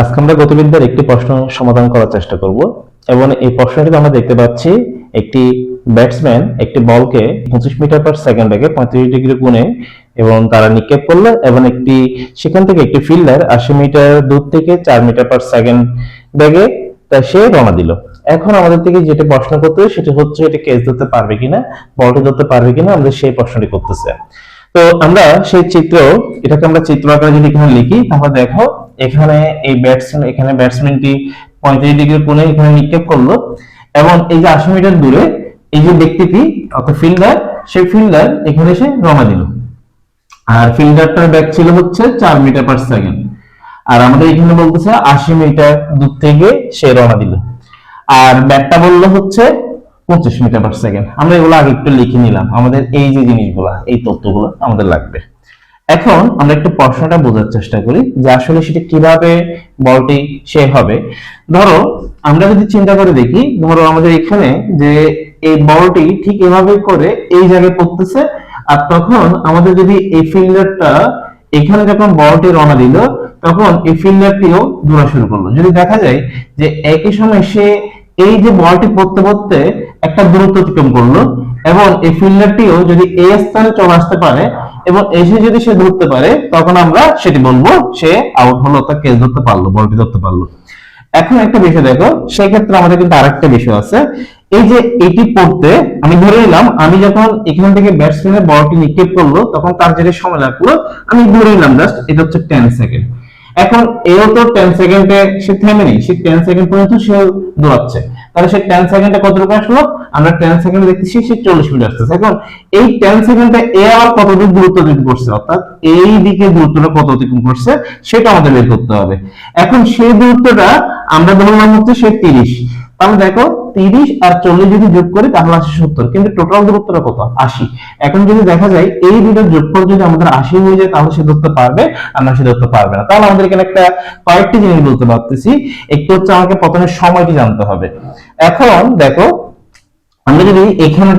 আজকে আমরা গতিবিদ্যার একটি প্রশ্ন সমাধান করার চেষ্টা করব এবং এই প্রশ্নটিতে আমরা দেখতে পাচ্ছি একটি ব্যাটসম্যান একটি বলকে পঁচিশ মিটার পার সেকেন্ড বেগে পঁয়ত্রিশ ডিগ্রি কোণে এবং তারা নিক্ষেপ করল এবং একটি, সেখান থেকে একটি ফিল্ডার আশি মিটার দূর থেকে চার মিটার পার সেকেন্ড বেগে তা সে রওনা দিল। এখন আমাদের থেকে যেটা প্রশ্ন করতে হবে সেটা হচ্ছে এটা কেস ধরতে পারবে কিনা, বলটি ধরতে পারবে কিনা আমাদের সেই প্রশ্নটি করতেছে। তো আমরা সেই চিত্র, এটাকে আমরা চিত্র আকারে যদি এখানে লিখি, তাহলে দেখো এখানে এই ব্যাটসম্যান এখানে ব্যাটসম্যানটি পঁয়ত্রিশ ডিগ্রি কোণে এখানে নিক্ষেপ করল। এবং এই যে আশি মিটার দূরে, এই যে ব্যক্তিটি, অর্থাৎ ফিল্ডার সেই ফিল্ডার এখানে এসে রমা দিল। আর ফিল্ডারটার ব্যাক ছিল হচ্ছে চার মিটার পার সেকেন্ড আর আমাদের এখানে বলতেছে আশি মিটার দূর থেকে সে রওনা দিল। আর ব্যাকটা বলল হচ্ছে পঁচিশ মিটার পার সেকেন্ড আমরা এগুলো আগে একটু লিখে নিলাম। আমাদের এই যে জিনিসগুলো, এই তথ্যগুলো আমাদের লাগবে। এখন আমরা একটু প্রশ্নটা বোঝার চেষ্টা করি যে আসলে সেটা কীভাবে বলটি সে হবে। ধরো, আমরা যদি চিন্তা করে দেখি, ধরো আমাদের এখানে যে এই বলটি ঠিক এভাবে করে এই জায়গায় পড়তেছে, আর তখন আমাদের যদি এই ফিল্ডারটা এখানে যখন বলটি রওনা দিল, তখন এই ফিল্ডারটিও দৌড়া শুরু করল। যদি দেখা যায় যে একই সময় সে এই যে বলটি পড়তে পড়তে একটা দূরত্ব অতিক্রম করল, এবং এই ফিল্ডারটিও যদি এই স্থানে চলে আসতে পারে, এবং এসে যদি সে ধরতে পারে, তখন আমরা সেটি বলব সে আউট হলো তা কেস ধরতে পারল, বলটি ধরতে পারল। এখন একটা বিষয় দেখো সেই ক্ষেত্রে আমাদের কিন্তু আরেকটা বিষয় আছে। এই যে এটি পড়তে, আমি ধরে নিলাম, আমি যখন এখান থেকে ব্যাটসম্যানের বলটি নিক্ষেপ করল, তখন তার যেটা সময় লাগল, আমি ধরে নিলাম জাস্ট এটা হচ্ছে টেন সেকেন্ড এখন এও তো টেন সেকেন্ডে সে থেমে নেই সে টেন সেকেন্ড পর্যন্ত সে দৌড়াচ্ছে। তাহলে সে টেন সেকেন্ডে কতটুকু আসলো? আমরা টেন সেকেন্ড দেখতেছি সে চল্লিশ মিনিট আসতেছে। এখন এই টেন সেকেন্ডে এ আবার কতটুকু দূরত্ব অতিক্রম করছে? অর্থাৎ এই দিকে দূরত্বটা কত অতিক্রম করছে, সেটা আমাদের বের করতে হবে। এখন সেই দূরত্বটা আমরা ধরলাম হচ্ছে সে তিরিশ। তাহলে দেখো তিরিশ আর চল্লিশ যদি যোগ করি, তাহলে আসে সত্তর। কিন্তু টোটাল দূরত্বটা কত? আশি। এখন যদি দেখা যায়, এই যোগফল যদি আমাদের আশি হয়ে যায়, তাহলে সে ধরতে পারবে আর না সে ধরতে পারবে না। তাহলে আমাদের এখানে একটা কয়েকটি জিনিস বলতে পারতেছি। একটু হচ্ছে আমাকে প্রথমে সময়টি জানতে হবে। এখন দেখো, আমরা যদি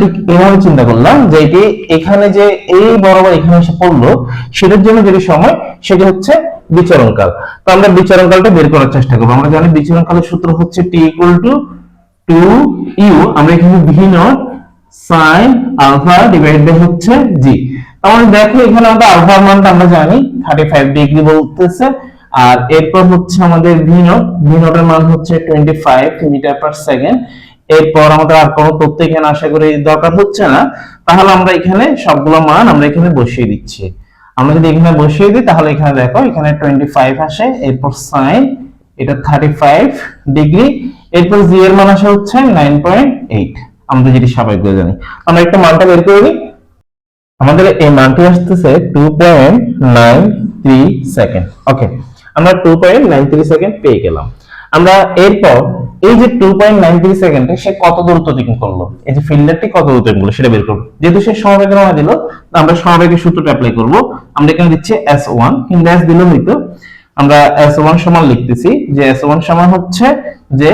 ঠিক এভাবে চিন্তা করলাম যে এটি এখানে যে এই বরাবর এখানে এসে পড়ল, সেটার জন্য যেটি সময়, সেটা হচ্ছে বিচরণকাল। তো আমরা বিচরণকালটা বের করার চেষ্টা করব। আমরা জানি বিচরণকালের সূত্র হচ্ছে T equal to two U আমরা এখানে V naught sine alpha divide by হচ্ছে জি তাহলে দেখো এখানে আমাদের আলফার মানটা আমরা জানি থার্টি ফাইভ ডিগ্রি বলতেছে, আর এরপর হচ্ছে আমাদের ভি নট ভি নটের মান হচ্ছে twenty five metre per second এরপর আমাদের আর কোনো তথ্য এখানে আশা করি দরকার হচ্ছে না। তাহলে আমরা এখানে সবগুলো মান আমরা এখানে বসিয়ে দিচ্ছি। আমরা যদি এখানে বসিয়ে দিই, তাহলে এখানে দেখো, এখানে টোয়েন্টি ফাইভ আসে, এরপর সাইন এটা থার্টি ফাইভ ডিগ্রি এরপর জি এর মান আসে হচ্ছে নাইন পয়েন্ট এইট আমরা যেটি স্বাভাবিক জানি। আমরা একটা মানটা বের করে আমাদের এই মানটি নাইন থ্রি সেকেন্ড ওকে আমরা two point nine three second পেয়ে গেলাম। আমরা এরপর এই যে টু পয়েন্ট নাইন থ্রি সেকেন্ডে সে কত দূরত্ব অতিক্রম করল? এই যে ফিল্ডারটি কত দূরত্ব করল সেটা বের করব। যেহেতু সে সমবেগে রওনা দিল, আমরা সমবেগের সূত্রটা অ্যাপ্লাই করব। আমরা এখানে দিচ্ছি এস ওয়ান কিন্তু এস দিল হইতো আমরা এস ওয়ান সমান লিখতেছি যে এস ওয়ান সমান হচ্ছে যে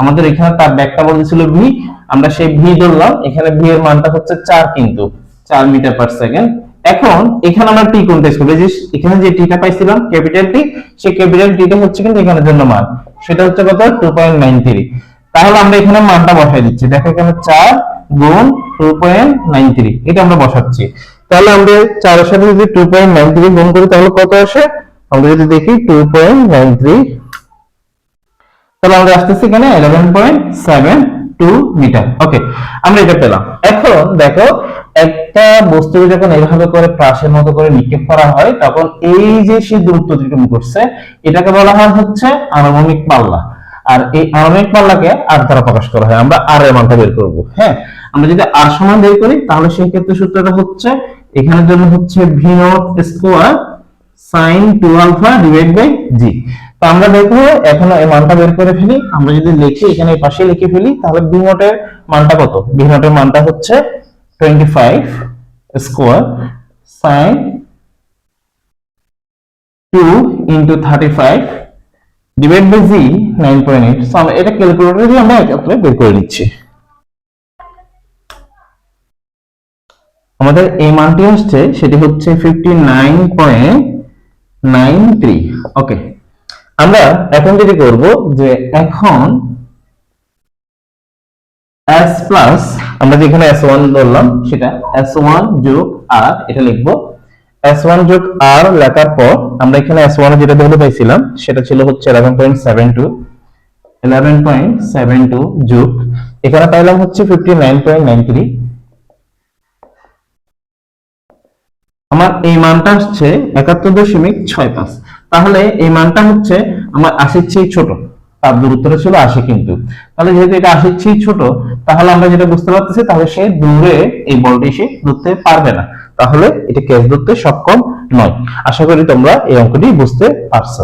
আমাদের এখানে তার ব্যাকটা বলতেছিল ভি আমরা সেই ভি ধরলাম, এখানে ভি এর মানটা হচ্ছে চার কিন্তু, চার মিটার পার সেকেন্ড এখন এখানে আমরা টি কোন টেস্ট করব? যে এখানে যে টিটা পাইছিলাম, ক্যাপিটাল টি সেই ক্যাপিটাল টিটা হচ্ছে কিন্তু এখানের জন্য মান। সেটা হচ্ছে কত? টু পয়েন্ট নাইন থ্রি তাহলে আমরা এখানে মানটা বসাই দিচ্ছি। দেখো এখানে চার গুণ টু পয়েন্ট নাইন থ্রি এটা আমরা বসাচ্ছি। তাহলে আমরা চারের সাথে যদি টু পয়েন্ট নাইন থ্রি গুণ করি, তাহলে কত আসে? আমরা যদি দেখি টু পয়েন্ট নাইন থ্রি তাহলে আমরা আসতেছি এখানে eleven point seven two metre okay আমরা এটা পেলাম। এখন দেখো, একটা বস্তু যখন এইভাবে করে প্রাসের মতো করে নিক্ষেপ করা হয় তখন এই যে সে দূরত্ব অতিক্রম করছে, এটাকে বলা হয় হচ্ছে আনুমানিক পাল্লা। আর এই আনুমানিক পাল্লাকে আর দ্বারা প্রকাশ করা হয়। আমরা আর এর মানটা বের করব হ্যাঁ? আমরা যদি আর সমান বের করি, তাহলে সেই ক্ষেত্রে সূত্রটা হচ্ছে, এখানের জন্য হচ্ছে V naught square sine two alpha divide by G তো আমরা দেখব, এখন এই মানটা বের করে ফেলি। আমরা যদি লিখি, এখানে পাশে লিখে ফেলি, তাহলে বি নটের মানটা কত? বি নটের মানটা হচ্ছে twenty five square sine two into thirty five divide by G nine point eight এটা ক্যালকুলেটর দিয়ে আমরা একেবারে বের করে নিচ্ছি। আমাদের এই মানটি আসছে, সেটি হচ্ছে fifty nine point nine three okay আমরা এখন যেটি করব যে এখন s প্লাস আমরা যেখানে s1 ধরলাম, সেটা s1 যোগ r, এটা লিখব। S1 যোগ r লেখার পর আমরা এখানে s1 এ যেটা ভ্যালু পাইছিলাম, সেটা ছিল হচ্ছে 11.72 11.72 যোগ। এখানে পাইলাম হচ্ছে 59.93 আমার এই মানটা হচ্ছে একাত্তর দশমিক ছয় পাঁচ। তাহলে এই মানটা হচ্ছে আমার আশির চেয়ে ছোট। তার দূরত্বটা ছিল আশি কিন্তু। তাহলে যেহেতু এটা আশির চেয়ে ছোট, তাহলে আমরা যেটা বুঝতে পারতেছি, তাহলে সে দূরে এই বলটি সে ধরতে পারবে না। তাহলে এটা ক্যাশ ধরতে সক্ষম নয়। আশা করি তোমরা এই অঙ্কটি বুঝতে পারছ।